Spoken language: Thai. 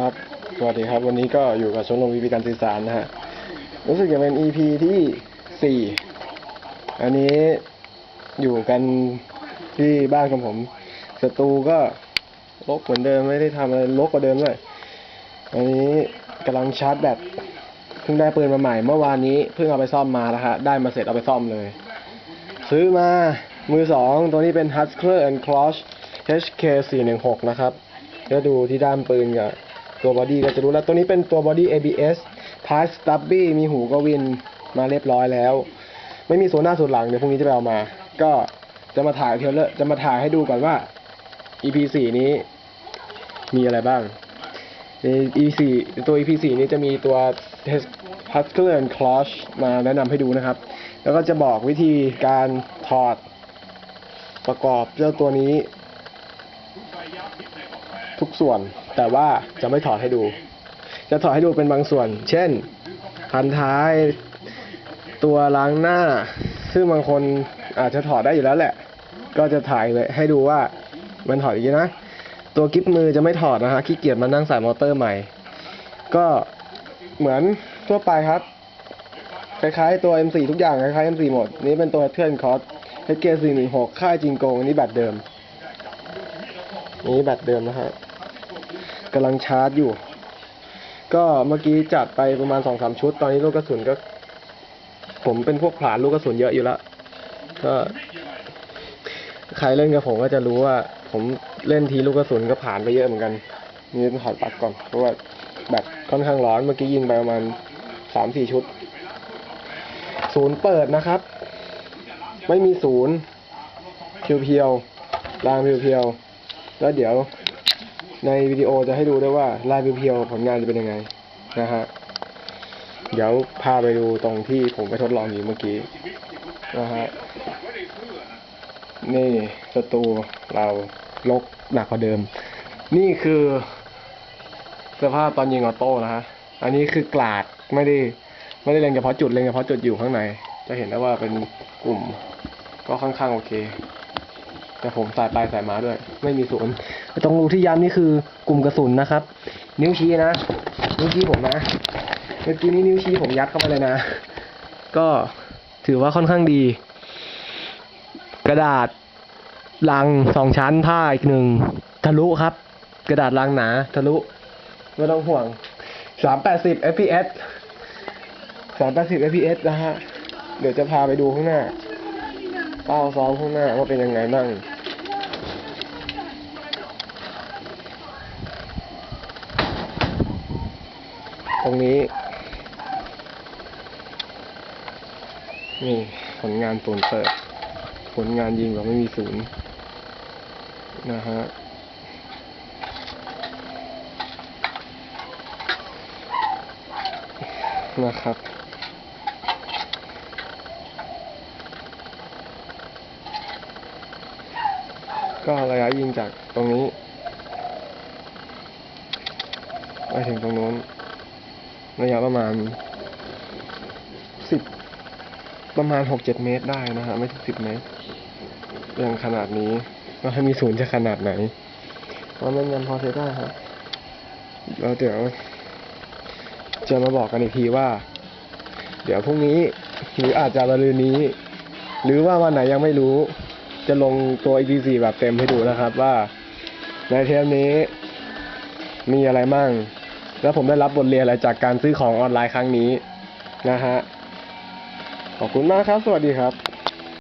ครับ สวัสดีครับ วันนี้ก็อยู่กับชมรมวิพีการสื่อสารนะฮะ รู้สึกจะเป็น EP ที่สี่ อันนี้อยู่กันที่บ้านของผมสตูก็ลกเหมือนเดิมไม่ได้ทำอะไรลกกว่าเดิมเลย อันนี้กำลังชาร์จแบต เพิ่งได้ปืนมาใหม่ เมื่อวานนี้เพิ่งเอาไปซ่อมมาแล้วฮะ ได้มาเสร็จเอาไปซ่อมเลย ซื้อมา มือสอง ตัวนี้เป็น Husker and Cloch HK 416 นะครับถ้าดูที่ด้ามปืนกับ ตัวบอดี้ก็จะรู้แล้วตัวนี้เป็นตัวบอดี้ ABS ท้าย Stubby มีหูกวินมาเรียบร้อยแล้ว ไม่มีโซนหน้าโซนหลังเดี๋ยวพรุ่งนี้จะไปเอามา ก็จะมาถ่ายเทเลอร์จะมาถ่ายให้ดูก่อนว่า EP 4นี้ มีอะไรบ้างใน EP 4ตัว EP 4นี้จะมีตัว Husker and Cloch มาแนะนำให้ดูนะครับ แล้วก็จะบอกวิธีการถอดประกอบเจ้าตัวนี้ ทุกส่วน แต่ว่าจะไม่ถอดให้ดู จะถอดให้ดูเป็นบางส่วน เช่น พันท้าย ตัวล้างหน้า ซึ่งบางคนอาจจะถอดได้อยู่แล้วแหละ ก็จะถ่ายเลยให้ดูว่ามันถอดอย่างนี้นะ ตัวกิ๊บมือจะไม่ถอดนะฮะขี้เกียจมานั่งใส่มอเตอร์ใหม่ ก็เหมือนทั่วไปครับคล้ายๆตัว M4 ทุกอย่างคล้ายๆ M4 หมด นี่เป็นตัวเทือนคอร์ส HK416 ค่ายจิงโกงอันนี้แบตเดิม นี่แบตเดิมนะฮะ กำลังชาร์จอยู่ ก็เมื่อกี้จัดไปประมาณสองสามชุด ตอนนี้ลูกกระสุนก็ ผมเป็นพวกผลานลูกกระสุนเยอะอยู่แล้วก็ใครเล่นกับผมก็จะรู้ว่า ผมเล่นทีลูกกระสุนก็ผ่านไปเยอะเหมือนกันนี่ต้องถอดปลั๊กก่อนเพราะว่าแบตค่อนข้างร้อนเมื่อกี้ยิงไปประมาณสามสี่ชุด ศูนย์เปิดนะครับ ไม่มีศูนย์เพียวๆรางเพียวๆแล้วเดี๋ยว ในวิดีโอจะให้ดูด้วยว่าลายเพียวๆผลงานจะเป็นยังไงนะฮะ เดี๋ยวพาไปดูตรงที่ผมไปทดลองอยู่เมื่อกี้นะฮะ นี่สตูเราลกหนักกว่าเดิม นี่คือสภาพตอนยิงออโต้นะฮะ อันนี้คือกลาดไม่ได้ไม่ได้เล็งเฉพาะจุดเล็งเฉพาะจุดอยู่ข้างใน จะเห็นได้ว่าเป็นกลุ่มก็ค่อนข้างโอเค แต่ผมสายไปสายมาด้วย ไม่มีศูนย์ตรงรูที่ย้ำนี่คือกลุ่มกระสุนนะครับ นิ้วชี้นะ นิ้วชี้ผมนะเมื่อกี้นี้นิ้วชี้ผมยัดเข้าไปเลยนะ ก็ถือว่าค่อนข้างดี กระดาษลังสองชั้นผ้าอีกหนึ่งทะลุครับ กระดาษลังหนา ทะลุไม่ต้องห่วงสามแปดสิบ fps สามแปดสิบ fps นะฮะ เดี๋ยวจะพาไปดูข้างหน้าเป้าซ้อมข้างหน้าว่าเป็นยังไงบ้าง ต รงนี้ นี่ ผลงานศูนย์เปิด ผลงานยิงแบบไม่มีศูนย์นะฮะนะครับก็ระยะยิงจากตรงนี้ ไปถึงตรงนู้น ระยะประมาณสิบประมาณหกเจ็ดเมตรได้นะฮะไม่ถึงสิบเมตรยังขนาดนี้ก็ให้มีศูนย์จะขนาดไหนว่ามันยังพอใช้ได้ครับแล้วเดี๋ยวจะมาบอกกันอีกทีว่า เดี๋ยวพรุ่งนี้หรืออาจจะมะรืนนี้ หรือว่าวันไหนยังไม่รู้ จะลงตัว EP4 แบบเต็มให้ดูนะครับว่าในเทปนี้มีอะไรมั่ง แล้วผมได้รับบทเรียนอะไรจากการซื้อของออนไลน์ครั้งนี้นะฮะขอบคุณมากครับ สวัสดีครับ